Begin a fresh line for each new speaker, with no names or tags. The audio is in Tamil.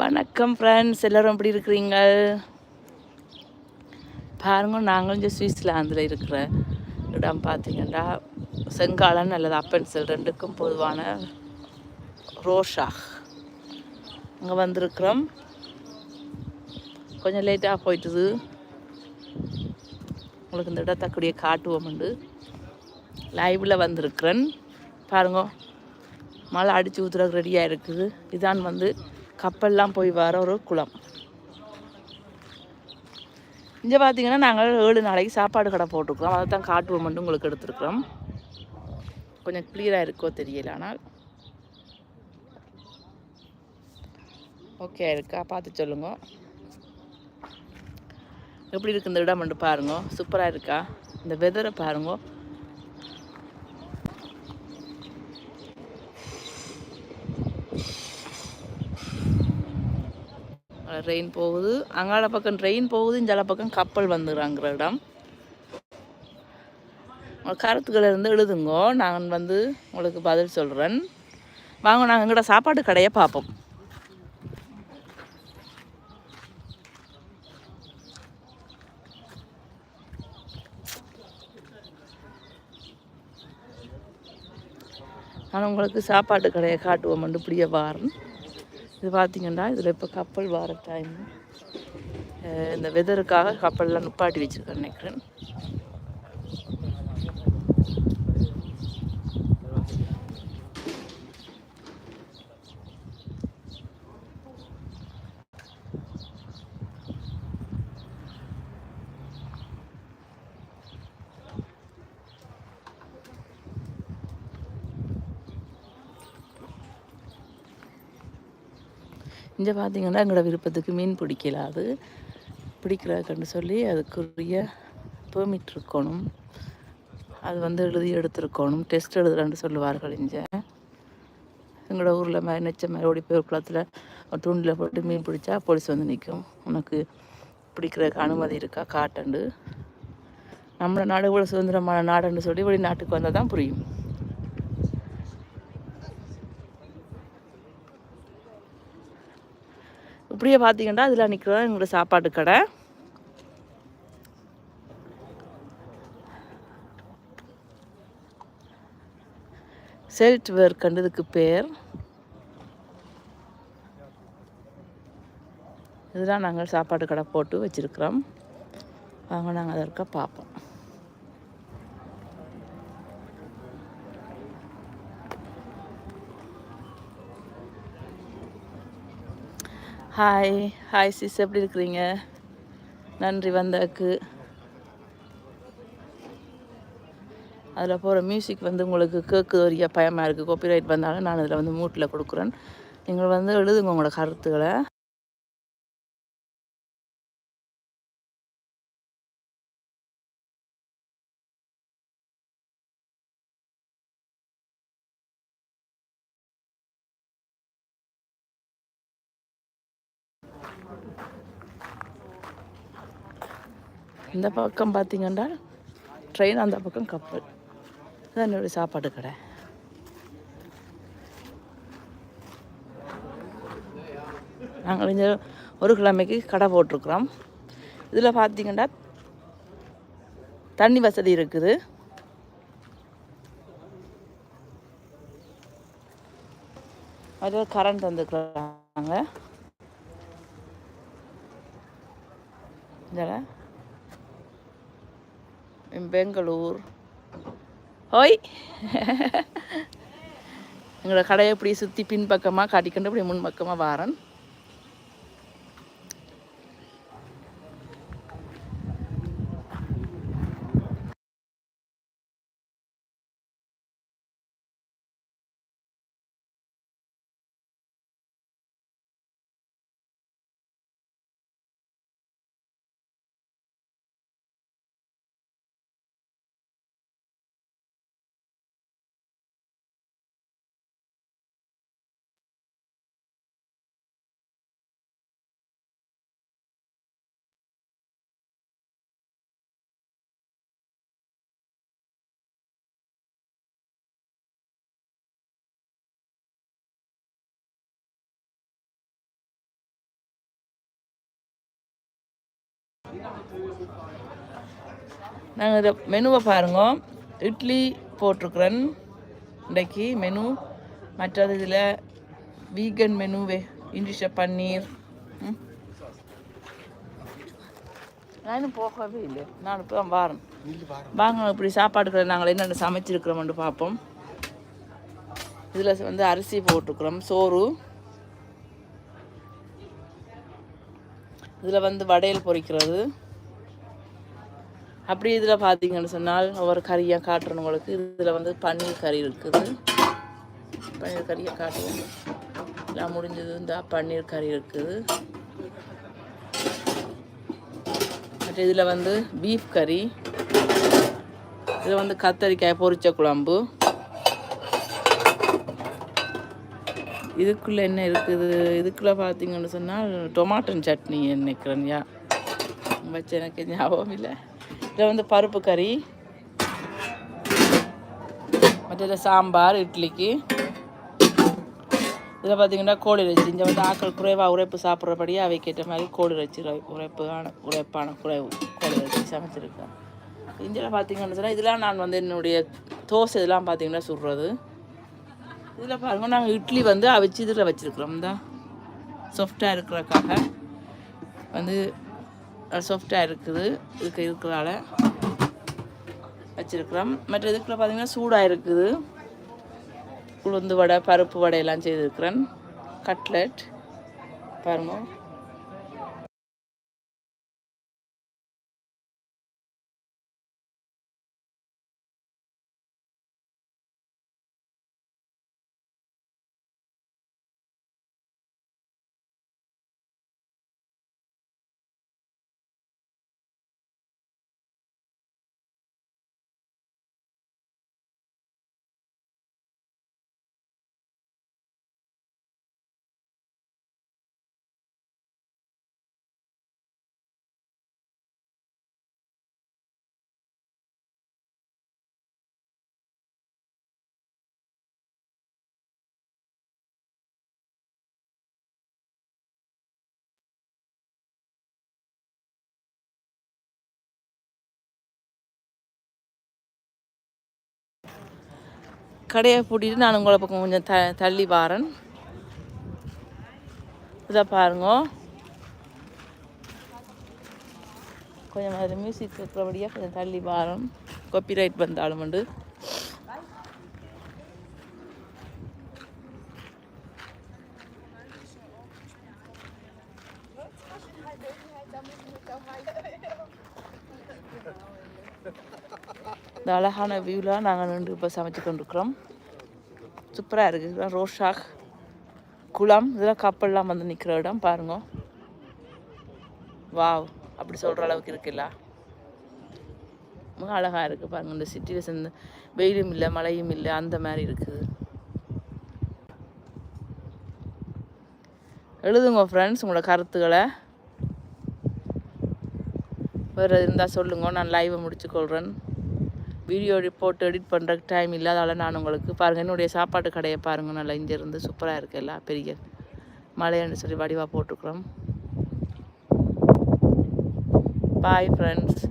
வணக்கம் ஃப்ரெண்ட்ஸ் எல்லோரும் எப்படி இருக்கிறீங்க? பாருங்க நாங்களும் இங்கே சுவிட்சர்லாந்தில் இருக்கிற இடம் பார்த்தீங்கன்னா செங்காலன் அல்லது அப்பென்சல் ரெண்டுக்கும் பொதுவான ரோஷாக் அங்கே வந்திருக்கிறோம். கொஞ்சம் லேட்டாக போயிட்டுது. உங்களுக்கு இந்த இடத்தக்கூடிய காட்டுவோம் உண்டு. லைவில் வந்திருக்கிறேன். பாருங்க மழை அடித்து ஊற்றுறதுக்கு ரெடியாக இருக்குது. இதான் வந்து கப்பல்லாம் போய் வர ஒரு குளம். இங்கே பார்த்தீங்கன்னா நாங்கள் ஏழு நாளைக்கு சாப்பாடு கடை போட்டிருக்கிறோம். அதை தான் காட்டுவோம் மட்டும் உங்களுக்கு எடுத்துருக்குறோம். கொஞ்சம் கிளியராக இருக்கோ தெரியல ஆனால். ஓகே இருக்கா? பார்த்து சொல்லுங்க. எப்படி இருக்கு இந்த இடம் மட்டும் பாருங்க. சூப்பராக இருக்கா? இந்த வெதரை பாருங்க. ரெயின் போகுது. அங்கால பக்கம் ட்ரெயின் போகுது இஞ்சால பக்கம் கப்பல் வந்துடுறாங்கிற இடம். கருத்துக்களை இருந்து எழுதுங்கோ. நான் வந்து உங்களுக்கு பதில் சொல்கிறேன் வாங்க நாங்கள் எங்கள்ட சாப்பாட்டு கடையை பார்ப்போம் நான் உங்களுக்கு சாப்பாட்டு கடையை காட்டுவோம் இப்படியே வாரன் இது பார்த்தீங்கன்னா இதில் இப்போ கப்பல் வர டைம் இந்த வெதருக்காக கப்பல்லாம் நிப்பாட்டி வச்சுருக்கேன் நினைக்கிறேன். இங்கே பார்த்தீங்கன்னா எங்களோட விருப்பத்துக்கு மீன் பிடிக்கலாது பிடிக்கிறதுக்குன்னு சொல்லி அதுக்குரிய பெர்மிட் இருக்கணும். அது வந்து எழுதி எடுத்துருக்கணும். டெஸ்ட் எழுதுறான்னு சொல்லுவார்கள் இங்கே. எங்களோட ஊரில் மாதிரி நெச்ச மாதிரி ஓடி போய் குளத்தில் தூண்டில் போட்டு மீன் பிடிச்சா போலீஸ் வந்து நிற்கும் உனக்கு பிடிக்கிறதுக்கு அனுமதி இருக்கா? காட்டண்டு. நம்ம நாடு கூட சுதந்திரமான நாடுன்னு சொல்லி வெளிநாட்டுக்கு வந்தால் தான் புரியும். இப்படியே பார்த்தீங்கன்னா இதில் நிற்கிறதா எங்களோட சாப்பாட்டு கடை. செல்ட் வேர் கண்டதுக்கு பேர். இதெல்லாம் நாங்கள் சாப்பாடு கடை போட்டு வச்சுருக்குறோம். வாங்க நாங்கள் அதற்காக பார்ப்போம். ஹாய் ஹாய் சிஸ் எப்படி இருக்கிறீங்க? நன்றி வந்தக்கு. அதில் போகிற மியூசிக் வந்து உங்களுக்கு கேட்குது ஒரு பயமாக இருக்குது காப்பிரைட் வந்தாலும் நான் அதில் வந்து மூட்டில் கொடுக்குறேன். நீங்கள் வந்து எழுதுங்க உங்களோட கருத்துக்களை. இந்த பக்கம் பார்த்தீங்கன்னா ட்ரெயின் அந்த பக்கம் கப்பல். இதுதான் என்னுடைய சாப்பாடு கடை. நாங்கள் இங்கே ஒரு கிழமைக்கு கடை போட்டிருக்கிறோம். இதில் பார்த்தீங்கன்னா தண்ணி வசதி இருக்குது. அதில் கரண்ட் வந்துக்கிறாங்க இதில் பெங்களூர் ஹோய். எங்களோட கடையை இப்படி சுற்றி பின்பக்கமாக காட்டிக்கொண்டு இப்படி முன் பக்கமாக வாரன். நாங்கள் இதை மெனுவை பாருங்க. இட்லி போட்டிருக்கிறேன். இன்றைக்கு மெனு மற்றது இதில் வீகன் மெனுவே இண்டிஷ பன்னீர். நானும் போகவே இல்லை. நான் இப்போ தான் வாரேன். வாங்க இப்படி சாப்பாடுகளை நாங்கள் என்னென்ன சமைச்சிருக்கிறோம்னு பார்ப்போம். இதில் வந்து அரிசி போட்டிருக்கிறோம். சோறு. இதில் வந்து வடையல் பொரிக்கிறது அப்படி இதில் பார்த்தீங்கன்னு சொன்னால் ஒவ்வொரு கறியாக காட்டுறோம் உங்களுக்கு. இதில் வந்து பன்னீர் கறி இருக்குது. பன்னீர் கறியை காட்டுவோம். எல்லாம் முடிஞ்சது இந்த பன்னீர் கறி இருக்குது. மற்ற இதில் வந்து பீஃப் கறி. இதில் வந்து கத்தரிக்காய் பொரிச்ச குழம்பு. இதுக்குள்ளே என்ன இருக்குது? இதுக்குள்ளே பார்த்தீங்கன்னு சொன்னால் டொமாட்டோ சட்னி நினைக்கிறேன் யா வச்சு எனக்கு ஞாபகம் இல்லை. இதில் வந்து பருப்பு கறி. மற்ற சாம்பார் இட்லிக்கு. இதில் பார்த்தீங்கன்னா கோழி இறைச்சி. இங்கே வந்து ஆக்கள் குறைவாக உரைப்பு சாப்பிட்றபடியே அவைக்கேற்ற மாதிரி கோழி இறைச்சி உரைப்பான உரைப்பான குறைவு கோழி இறைச்சி சமைச்சிருக்கேன். இதில் பார்த்தீங்கன்னு சொன்னால் இதெல்லாம் நான் வந்து என்னுடைய தோசை இதெல்லாம் பார்த்தீங்கன்னா சுடுறது. இதில் பாருங்கள் நாங்கள் இட்லி வந்து அவிச்சு இதில் வச்சுருக்குறோம் தான் சாஃப்டாக இருக்கிறக்காக வந்து சாஃப்டாக இருக்குது. இதுக்கு இருக்கிறால வச்சுருக்குறோம். மற்ற இதுக்குள்ள பார்த்திங்கன்னா சூடாக இருக்குது. உளுந்து வடை பருப்பு வடை எல்லாம் செய்திருக்கிறேன். கட்லெட் பாருங்கள் கடையை பூட்டிட்டு நான் உங்களை பக்கம் கொஞ்சம் த தள்ளி வாரேன். இதை பாருங்க. கொஞ்சம் அது மியூசிக் இருக்கிறபடியாக கொஞ்சம் தள்ளி வாரம் காப்பிரைட் வந்தாலும் உண்டு. இந்த அழகான வியூவில் நாங்கள் நின்று இப்போ சமைச்சு கொண்டிருக்கிறோம். சூப்பராக இருக்குது ரோஷாக் குளம் இதெல்லாம் கப்பல்லாம் வந்து நிற்கிற இடம். பாருங்க. வாவ். அப்படி சொல்கிற அளவுக்கு இருக்குல்ல. மிக அழகாக இருக்குது பாருங்கள் இந்த சிட்டியில் சேர்ந்து வெயிலும் இல்லை மழையும் இல்லை அந்த மாதிரி இருக்குது. எழுதுங்க ஃப்ரெண்ட்ஸ் உங்களோட கருத்துக்களை. வேறு இருந்தால் சொல்லுங்க. நான் லைவை முடிச்சுக்கொள்கிறேன் வீடியோ போட்டு எடிட் பண்ணுறக்கு டைம் இல்லாதால நான் உங்களுக்கு பாருங்கள் என்னுடைய சாப்பாட்டு கடையை பாருங்கள் நல்லா இங்கேருந்து சூப்பராக இருக்குது எல்லாம் பெரிய மலைன்னு சொல்லி வடிவாக போட்டுக்கிறோம். Bye friends